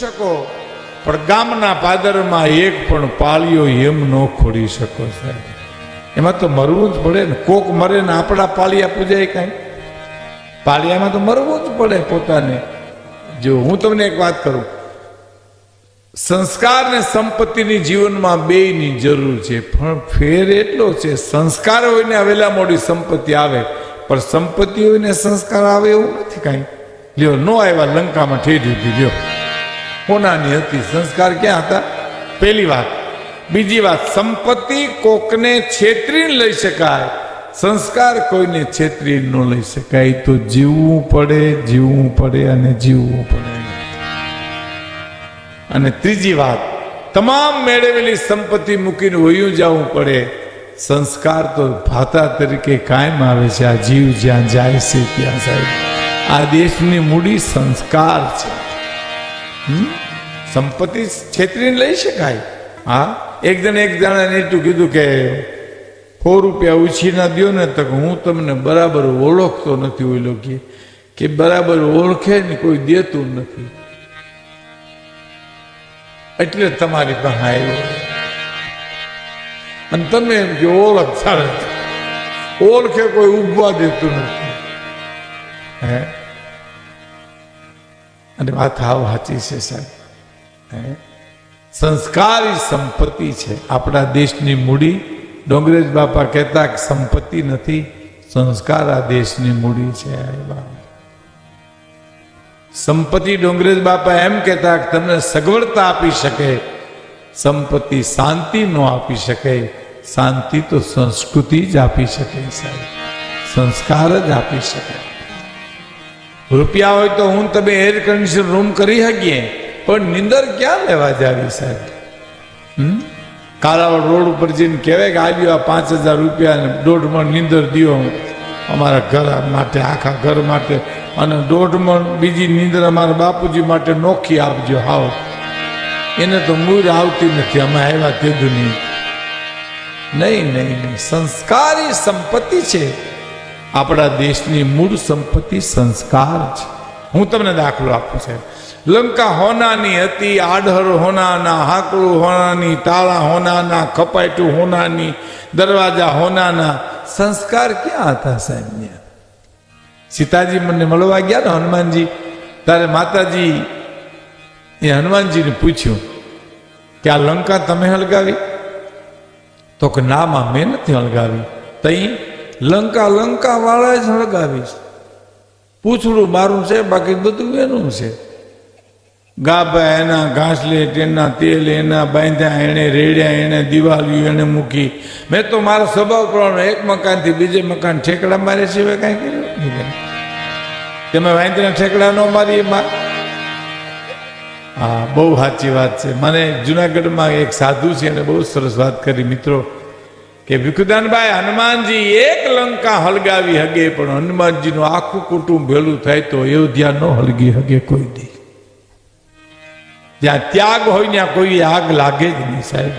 શકો. પણ ગામના પાદરમાં એક પણ પાળીઓ એમ ન ખોડી શકો સાહેબ. એમાં તો મરવું જ પડે ને. કોક મરે ને આપણા પાળિયા પૂજાય કાંઈ. પાળિયામાં તો મરવું જ પડે પોતાને. જો હું તમને એક વાત કરું. સંસ્કાર ને સંપત્તિની જીવનમાં બેયની જરૂર છે. પણ ફેર એટલો છે. સંસ્કાર હોય વેલા મોડી સંપત્તિ આવે. પણ સંપત્તિ હોય ને સંસ્કાર આવે એવું નથી કાંઈ. લ્યો, નો આવ્યા લંકામાં ઠેરી દીધી લ્યો. કોનાની હતી. સંસ્કાર ક્યાં હતા? પહેલી વાત. બીજી વાત, સંપત્તિ કોકને છેતરીને લઈ શકાય. સંસ્કાર કોઈને છેતરી ન લઈ શકાય. તો જીવવું પડે જીવવું પડે અને જીવવું પડે અને ત્રીજી વાત, તમામ મેળવેલી સંપત્તિ મૂકીને વયું જવું પડે. સંસ્કાર તો ભાતા તરીકે કાયમ આવે છે. આ જીવ જ્યાં જાય છે, ત્યાં સાહેબ આ દેશની મૂડી સંસ્કાર છે. હમ? સંપત્તિ છેતરીને લઈ શકાય. હા? એક જણ એક જણાને એટલું કીધું કે સો રૂપિયા ઉછીના દો ને તો હું તમને બરાબર ઓળખતો નથી ઓલો કે બરાબર ઓળખે ને કોઈ દેતું નથી. એટલે તમારી પાસે આવ્યો. અને તમે એમ કે ઓળખ સારા ઓળખે કોઈ ઉભવા દેતું નથી. હે? અને વાત હાવ સાચી છે સાહેબ. સંસ્કાર સંપત્તિ છે. આપણા દેશની મૂડી. ડોંગરેજ બાપા કહેતા કે સંપત્તિ નથી, સંસ્કાર આ દેશની મૂડી છે. સંપત્તિ ડોંગરેજ બાપા એમ કહેતા કે તમને સગવડતા આપી શકે. સંપત્તિ શાંતિ નો આપી શકે. શાંતિ તો સંસ્કૃતિ જ આપી શકે સાહેબ. સંસ્કાર જ આપી શકે. રૂપિયા હોય તો હું તમે એર કન્ડિશન રૂમ કરી શકીએ? પણ નિંદર ક્યાં લેવા જાવી સાહેબ? કાલાવડ રોડ ઉપર જઈને કહેવાય કે આવ્યો આ પાંચ હજાર રૂપિયા દોઢ મણ નિંદર દ્યો અમારા ઘર માટે, આખા ઘર માટે. અને દોઢ મણ બીજી નિંદર અમારા બાપુજી માટે નોખી આપજો, હાવ. એને તો મૂર આવતી નથી, અમે આવ્યા દુની નહીં નહીં નહીં. સંસ્કારી સંપત્તિ છે. આપણા દેશની મૂળ સંપત્તિ સંસ્કાર છે. હું તમને દાખલો આપું છે લંકા હોનાની હતી, આડહર હોનાના, હાકડું હોનાની તાળા હોનાના કપાટું હોનાની, દરવાજા હોનાના. સંસ્કાર ક્યાં હતા સાહેબ ત્યાં? સીતાજી મને મળવા ગયા ને હનુમાનજી તારે માતાજી એ હનુમાનજીને પૂછ્યું કે આ લંકા તમે હલગાવી? તો કે ના માં નથી હળગાવી તઈ લંકા લંકા વાળા જ હળગાવી પૂછડું મારું છે, બાકી બધું એનું છે. ગાભા એના ઘાસલેટ એના તેલ, એના બાંધ્યા એને રેડ્યા એને દિવાલિયું એને મૂકી. મેં તો મારા સ્વભાવ પ્રમાણે એક મકાનથી બીજે મકાન ઠેકડા મારે સિવાય કાંઈ કર્યું. તમે વાંદરા ઠેકડા ન મારી હા, બહુ સાચી વાત છે. મને જુનાગઢમાં એક સાધુ છે, એને બહુ સરસ વાત કરી, મિત્રો, કે ભીખુદાનભાઈ હનુમાનજી, એક લંકા હલગાવી હગે, પણ હનુમાનજીનું આખું કુટુંબ ભેલું થાય તો અયોધ્યા ન હલગી હગે કોઈ દી. જ્યાં ત્યાગ હોય ત્યાં કોઈ આગ લાગે જ નહીં સાહેબ.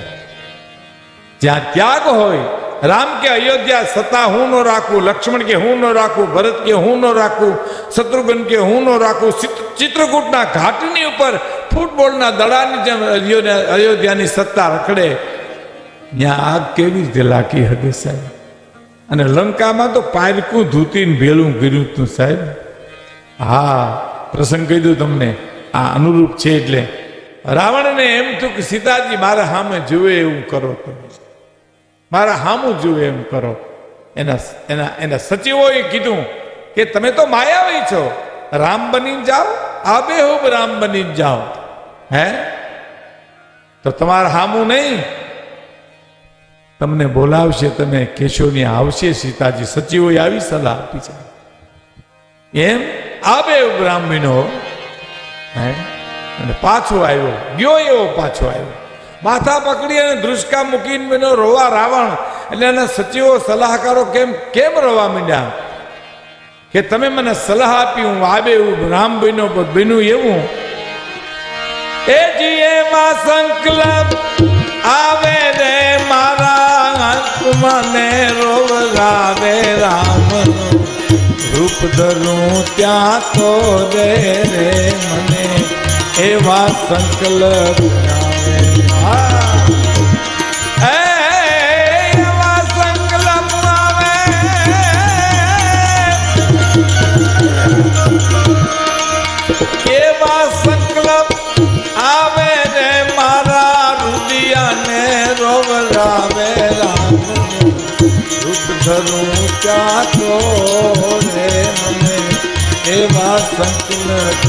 જ્યાં ત્યાગ હોય, રામ કે અયોધ્યા સત્તા હું ન રાખું, લક્ષ્મણ કે હું ન રાખું, ભરત કે હું ન રાખું, શત્રુઘ્ન કે હું ન રાખું ચિત્ર- ચિત્રકૂટના ઘાટની ઉપર ફૂટબોલના દડાની જેમ અયોધ્યા- અયોધ્યાની સત્તા રખડે, ત્યાં આગ કેવી રીતે લાગી હતી સાહેબ? અને લંકામાં તો પારકું ધૂતીને ભેલું કર્યું તું સાહેબ. હા, પ્રસંગ કહી દઉં તમને, આ અનુરૂપ છે એટલે રાવણને એમ થયું કે સીતાજી, મારા સામે જુએ એવું કરો તમે. મારા હામું જુએ એમ કરો. એના એના એના સચિવોએ કીધું કે, તમે તો માયાવી છો. રામ બનીને જાઓ, આબેહૂબ રામ બની જાઓ. હે? તો તમારા હામું નહીં. તમને બોલાવશે તમે, કેશોની આવશે. સીતાજી સચિવોએ આવી સલાહ આપી છે. એમ? આબે બ્રાહ્મણો હે? અને પાછો આવ્યો, ગયો એવો પાછો આવ્યો. માથા પકડી અને દૃષ્કા મૂકીને બેનો રોવા રાવણ, એટલે એના સચિવો, સલાહકારો કેમ કેમ રોવા માંડ્યા? કે તમે મને સલાહ આપી, હું આબે રામ બન્યો બન્યું એવું. એ જીએ માં સંકલ્પ, આવે રે મારા આત્માને રોવ રાવે રામનું રૂપ ધરું ત્યાં તો રે રે મને. એવા સંકલ્પ એવા સંકલ્પ આવે. એવા સંકલ્પ આવે રે મારા રુદિયાને રોવરાવે રામ ધરું રે મને. એવા સંકલ્પ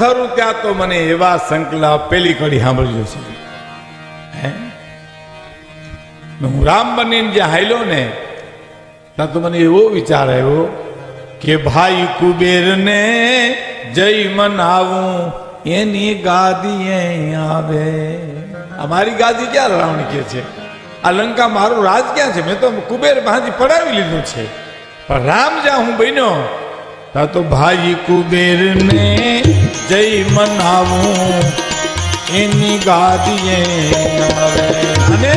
ધરું ત્યાં તો મને એવા સંકલા પેલી કડી સાંભળ્યો છે. હું રામ બનીને જે હાલ્યો ને, ત્યાં તો મને એવો વિચાર આવ્યો કે ભાઈ કુબેરને જય મનાવું, એની ગાદી આવે. અમારી મારી ગાદી ક્યાં રાવણ કે છે? આ લંકા મારું રાજ ક્યાં છે? મેં તો કુબેર ભાજી પડાવી લીધું છે. પણ રામ જ્યાં હું બન્યો તા તો ભાઈ કુબેરને જય મનાવું, એની ગાદીએ આવે. અને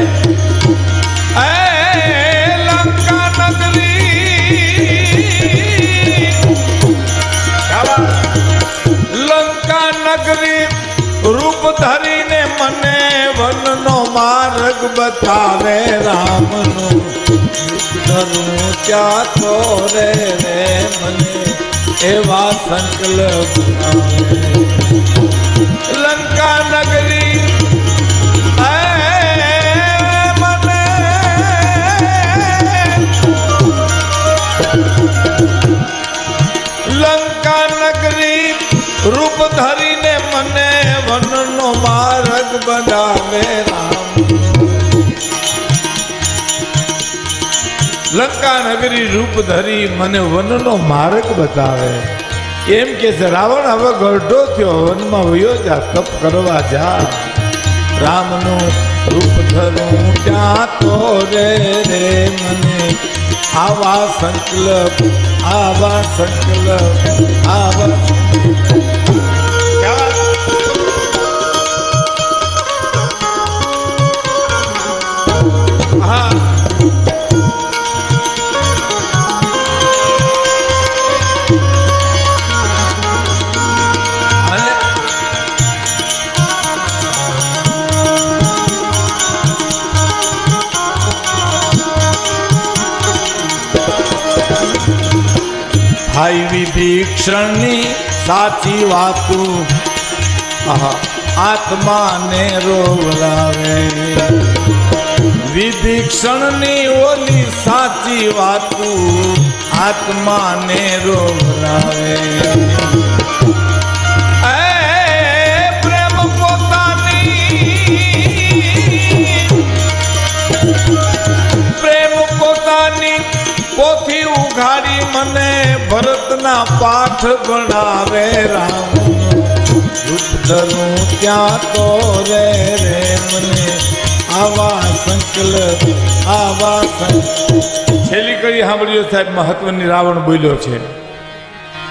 રૂપ ધરીને મને વનનો માર્ગ બતાવે રામનો ધરું ક્યાં તો રે મને એવા સંકલ્પ રામ લંકા નગરી રૂપ ધરી મને વનનો માર્ગ બતાવે. એમ કે છે, રાવણ હવે ગઢો થયો, વનમાં વયો જા, તપ કરવા જા. રામનું રૂપ ધરું ત્યાં તો રે રે મને. આવા સંકલ્પ આવા સંકલ્પ, આવા વિભીક્ષણની સાચી વાતું. આત્માને રોવરાવે વિભીક્ષણની ઓલી સાચી વાતું આત્માને રોવરાવે પ્રેમ પોતાની ભરતના પાઠ ભણાવે રામ. ધરું ત્યાં તો રે રે મને. આવા સંકલ્પ, આવા સંકલ છેલ્લી કરી સાંભળ્યો સાહેબ, મહત્વની રાવણ બોલ્યો છે.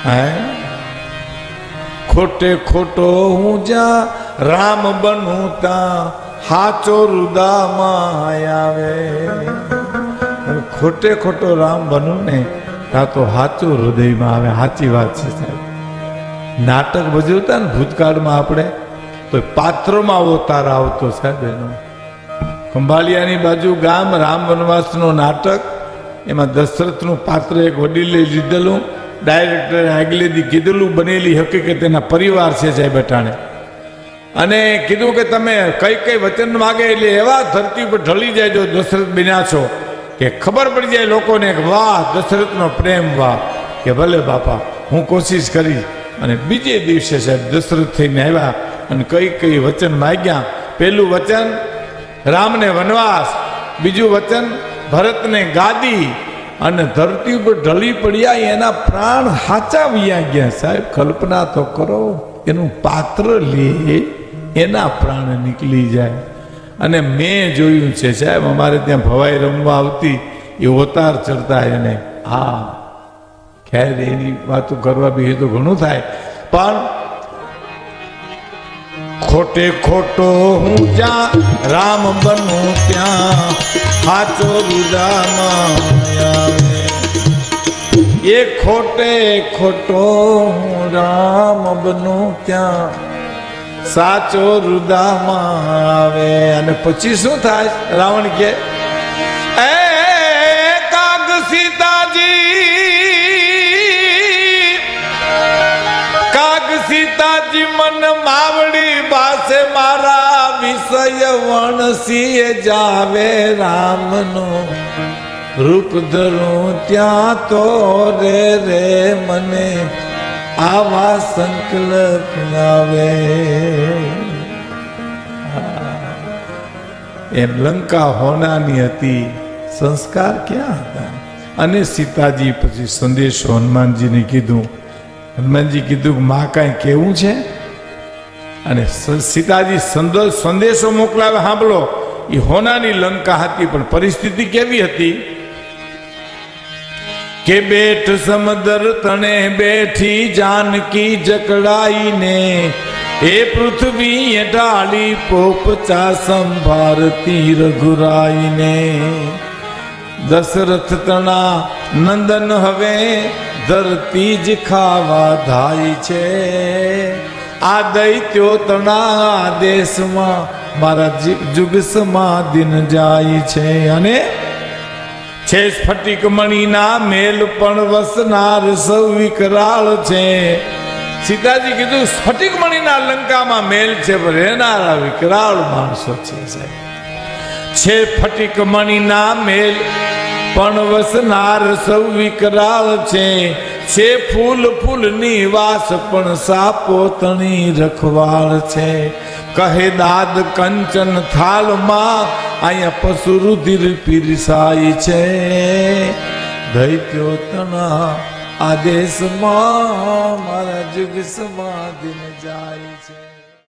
હે? ખોટે ખોટો હું જ્યાં રામ બનું ત્યાં હાચો રુદામાં આવે. ખોટે ખોટો રામ બનું ને ત્યાં તો સાચું હૃદયમાં આવે, સાચી વાત છે સાહેબ. નાટક ભજવતા ને ભૂતકાળમાં આપણે, તો પાત્રોમાં અવતાર આવતો સાહેબ એનો. ખંભાલિયાની બાજુ ગામ રામ વનવાસનો નાટક, એમાં દશરથનું પાત્ર એક વડીલે લીધેલું, ડાયરેક્ટરે આગલેથી કીધેલું, બનેલી હકીકત એના પરિવાર છે સાહેબ અટાણે. અને કીધું કે તમે કઈ કઈ વચન માગે એટલે એવા ધરતી પર ઢળી જાય જો દશરથ બન્યા છો. કે ખબર પડી જાય લોકોને વાહ, દશરથનો પ્રેમ વાહ. કે ભલે બાપા, હું કોશિશ કરી અને બીજે દિવસે સાહેબ દશરથ થઈને આવ્યા અને કઈ કઈ વચન માગ્યા. પહેલું વચન, રામને વનવાસ. બીજું વચન, ભરતને ગાદી અને ધરતી ઉપર ઢળી પડ્યા, એના પ્રાણ હાચાવ્યા ગયા. સાહેબ, કલ્પના તો કરો, એનું પાત્ર લે, એના પ્રાણ નીકળી જાય. અને મેં જોયું છે, સાહેબ, અમારે ત્યાં ભવાઈ રમવા આવતી, એ ઓતાર ચડતા એને, હા, ખેર, એની વાતો કરવા બી તો ઘણું થાય, પણ ખોટે ખોટો હું જ્યાં રામ બનું ત્યાં સાચો આવે. એ ખોટે ખોટો હું રામ બનું ત્યાં સાચો રુદામાં આવે. અને પછી શું થાય? રાવણ કે એ કાગ સીતાજી કાગ સીતાજી મન માવડી પાસે મારા વિષય વણસીએ જાવે રામનો. રૂપ ધરું ત્યાં તો રે રે મને. આવા સંકલ્પ આવે એમ લંકા હોનાની હતી. સંસ્કાર ક્યાં હતા? અને સીતાજી પછી સંદેશો હનુમાનજીને કીધું. હનુમાનજી કીધું કે માં કાંઈ કેવું છે? અને સીતાજી સંદો- સંદેશો મોકલાવે, સાંભળો. એ હોનાની લંકા હતી, પણ પરિસ્થિતિ કેવી હતી? કે બેઠ સમદર તણે બેઠી જાનકી જકડાઈને એ પૃથ્વી ઢાળી પોપચા સંભારતી રઘુરાઈને. દશરથ તણા નંદન હવે ધરતી જ ખાવા ધાય છે. આ દૈત્યો તણા દેશમાં મારા જુગ સમાધિન જાય છે. અને છે સ્ફટિક મણીના મેલ પણ વસનાર સૌ વિકરાળ છે. સીતાજી કીધું, સ્ફટિક મણીના લંકામાં મેલ છે રહેનારા વિકરાળ માણસો છે સાહેબ. છે ફટિક મણીના મેલ પણ વસનાર સૌ વિકરાળ છે. છે ફૂલ ફૂલની વાસ પણ સાપો તણી રખવાળ છે. કહે દાદ કંચન થાલમાં અહીંયા પશુ રુધિર પીરસાય છે. દૈત્યો તણા આદેશમાં મારા જુગ સમાધિન જાય છે.